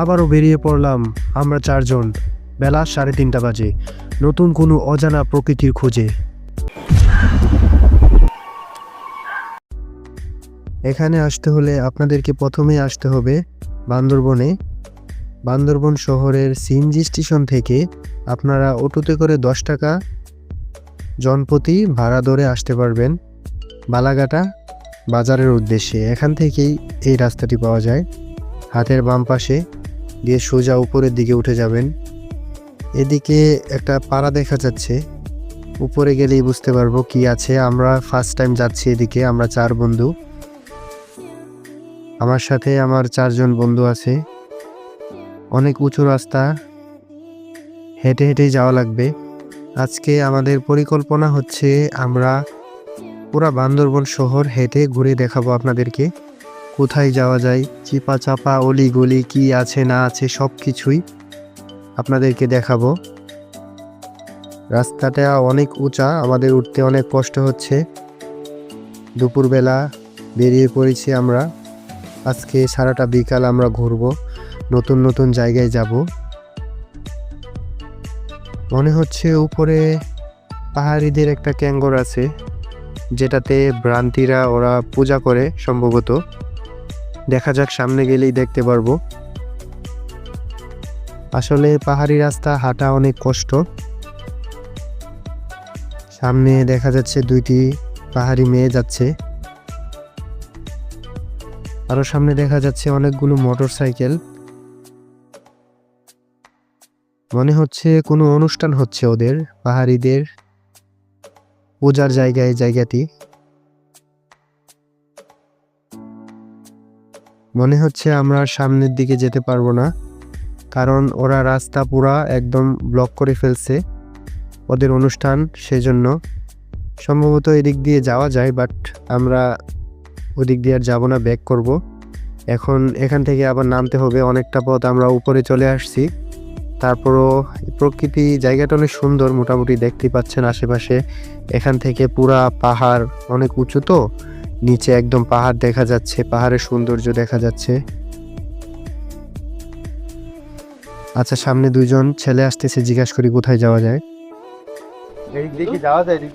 আবারও বেরিয়ে পড়লাম আমরা চারজন। বেলা সাড়ে তিনটা বাজে। নতুন কোনো অজানা প্রকৃতির খোঁজে। এখানে আসতে হলে আপনাদেরকে প্রথমে আসতে হবে বান্দরবনে। বান্দরবন শহরের সিএনজি স্টেশন থেকে আপনারা অটোতে করে দশ টাকা জনপ্রতি ভাড়া ধরে আসতে পারবেন বালাঘাটা বাজারের উদ্দেশ্যে। এখান থেকেই এই রাস্তাটি পাওয়া যায়। হাতের বাম পাশে দিয়ে সোজা উপরের দিকে উঠে যাবেন। এদিকে একটা পাড়া দেখা যাচ্ছে। উপরে গেলেই বুঝতে পারব কি আছে। আমরা ফার্স্ট টাইম যাচ্ছি এদিকে, আমরা চার বন্ধু। আমার সাথে আমার চারজন বন্ধু আছে। অনেক উঁচু রাস্তা। হেঁটে হেঁটেই যাওয়া লাগবে। আজকে আমাদের পরিকল্পনা হচ্ছে আমরা পুরা বান্দরবন শহর হেঁটে ঘুরে দেখাবো আপনাদেরকে। কোথায় যাওয়া যায়? চিপা চাপা অলি গলি কি আছে, না আছে সব কিছুই আপনাদেরকে দেখাবো। রাস্তাটা অনেক উঁচা, আমাদের উঠতে অনেক কষ্ট হচ্ছে। দুপুরবেলা বেরিয়ে পড়েছি আমরা। আজকে সারাটা বিকাল আমরা ঘুরবো, নতুন নতুন জায়গায় যাব। মনে হচ্ছে উপরে পাহাড়িদের একটা ক্যাঙ্গর আছে, যেটাতে ভ্রান্তিরা ওরা পূজা করে সম্ভবত। দেখা যাক সামনে গেলেই দেখতে পারব। আসলে পাহাড়ি রাস্তা হাঁটা অনেক কষ্ট। সামনে দেখা যাচ্ছে দুইটি পাহাড়ি মেয়ে যাচ্ছে। আরও সামনে দেখা যাচ্ছে অনেকগুলো মোটর সাইকেল মনে হচ্ছে কোনো অনুষ্ঠান হচ্ছে ওদের, পাহাড়িদের। পূজার জায়গায় জায়গাটি। মনে হচ্ছে আমরা সামনের দিকে যেতে পারব না, কারণ ওরা রাস্তা পুরা একদম ব্লক করে ফেলছে ওদের অনুষ্ঠান সেজন্য। সম্ভবত এদিক দিয়ে যাওয়া যায় বাট আমরা ওদিক দিয়ে আর যাব না ব্যাক করব। এখন এখান থেকে আবার নামতে হবে, অনেকটা পথ আমরা উপরে চলে আসছি। তারপরও প্রকৃতি জায়গাটা অনেক সুন্দর, মোটামুটি দেখতে পাচ্ছেন আশেপাশে। এখান থেকে পুরা পাহাড় অনেক উঁচু তো নিচে একদম পাহাড় দেখা যাচ্ছে পাহাড়ের সৌন্দর্য দেখা যাচ্ছে। আচ্ছা সামনে দুইজন ছেলে আসতেছে জিজ্ঞাসা করি কোথায় যাওয়া যায়। এদিক দিকে যাওয়া যায় এদিক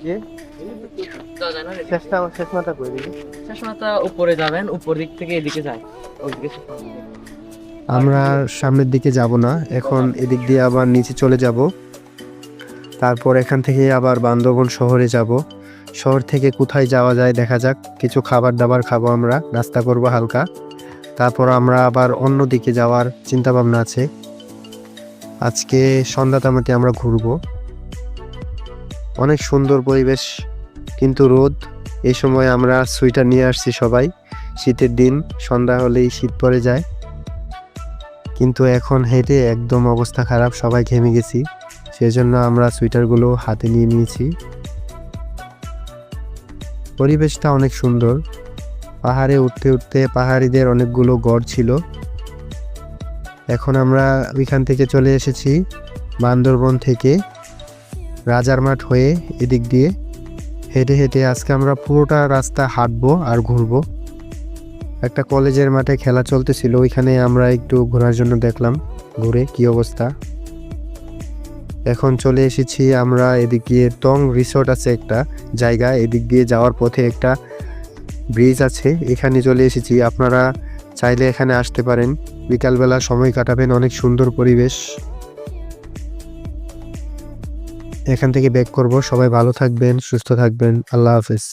উপরে যাবেন উপর দিক থেকে এদিকে যায়। ওইদিকে আমরা সামনের দিকে যাব না এখন এদিক দিয়ে আবার নিচে চলে যাব। তারপর এখান থেকে আবার বান্দরবন শহরে যাব। শহর থেকে কোথায় যাওয়া যায় দেখা যাক। কিছু খাবার দাবার খাব আমরা, নাস্তা করব হালকা। তারপর আমরা আবার অন্য দিকে যাওয়ার চিন্তা ভাবনা আছে। আজকে সন্ধ্যা তামাতে আমরা ঘুরবো। অনেক সুন্দর পরিবেশ, কিন্তু রোদ। এই সময় আমরা সোয়েটার নিয়ে আসছি সবাই। শীতের দিন, সন্ধ্যা হলেই শীত পড়ে যায়। কিন্তু এখন হেঁটে একদম অবস্থা খারাপ, সবাই ঘেমে গেছি। সেজন্য আমরা সুইটারগুলো হাতে নিয়ে নিয়েছি। পরিবেশটা অনেক সুন্দর। পাহাড়ে উঠতে উঠতে পাহাড়িদের অনেকগুলো গড় ছিল। এখন আমরা ওইখান থেকে চলে এসেছি বান্দরবন থেকে। রাজার মাঠ হয়ে এদিক দিয়ে। হেঁটে হেঁটে আজকে আমরা পুরোটা রাস্তা হাঁটবো আর ঘুরবো। একটা কলেজের মাঠে খেলা চলতেছিল, ওইখানে আমরা একটু ঘোরার জন্য দেখলাম। ঘুরে কি অবস্থা? এখন চলে এসেছি আমরা এদিক দিয়ে টং রিসোর্ট আছে একটা জায়গা, এদিক দিয়ে যাওয়ার পথে একটা ব্রিজ আছে। এখানে চলে এসেছি। আপনারা চাইলে এখানে আসতে পারেন। বিকালবেলা সময় কাটাবেন, অনেক সুন্দর পরিবেশ। এখান থেকে ব্যাক করব। সবাই ভালো থাকবেন, সুস্থ থাকবেন। আল্লাহ হাফেজ।